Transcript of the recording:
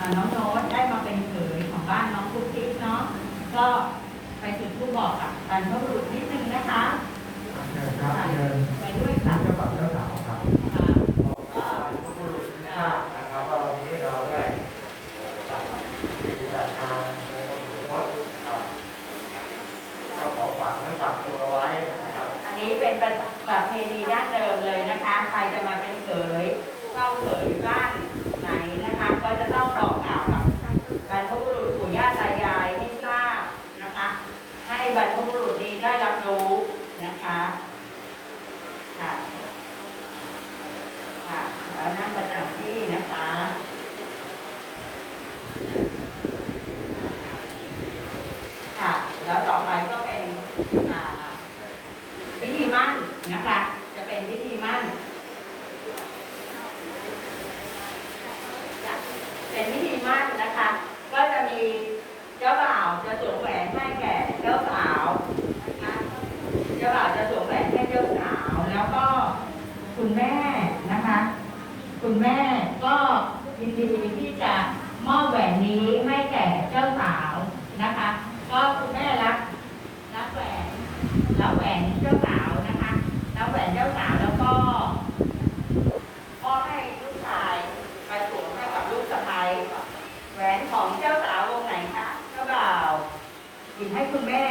อ่าน้องโน้ตได้มาเป็นเขยของบ้านน้องกุ๊กกิ๊กเนาะก็ไปจุดผู้บอกกับบรรพบุรุษนิดนึงนะคะเชิญครับเชิญไปด้วยท่าค่ะนเจ้าบ่าวเจ้าสาวครับอ่าก็ผู้บริสุทธิ์นะครับว่าวันนี้เราได้จัดจัดงานในวันสมรสครับก็ขอฝากทั้งฝากตัวไว้นะครับอันนี้เป็นประเพณีดั้งเดิมเลยนะคะ ใครจะมาเป็นเขยเข้าเขยบ้านไหนนะคะ ก็จะต้องบอกกล่าวกับบรรพบุรุษปู่ย่าตายายให้ทราบนะคะ ให้บรรพบุรุษนี้ได้รับรู้นะคะค่ะ แล้วนั่งประจำที่นะคะค่ะแล้วต่อไปก็เป็นพิธีมั่นนะคะ จะเป็นพิธีมั่น เป็นพิธีมั่นนะคะ ก็จะมีเจ้าบ่าวจะสวมแหวนให้แก่เจ้าสาวนะคะเจ้าบ่าวจะสวมแหวนให้เจ้าสาว แล้วก็คุณแม่ คุณแม่ก็ยินดีที่จะมอบแหวนนี้ให้แก่เจ้าสาวนะคะ ก็คุณแม่รับรับแหวนรับแหวนเจ้าสาวนะคะรับแหวนเจ้าสาวแล้วก็มอให้ลูกชายไปสวมให้กับลูกสะใภ้แหวนของเจ้าสาววงไหนคะเจ้าบ่าวหยิบให้คุณแม่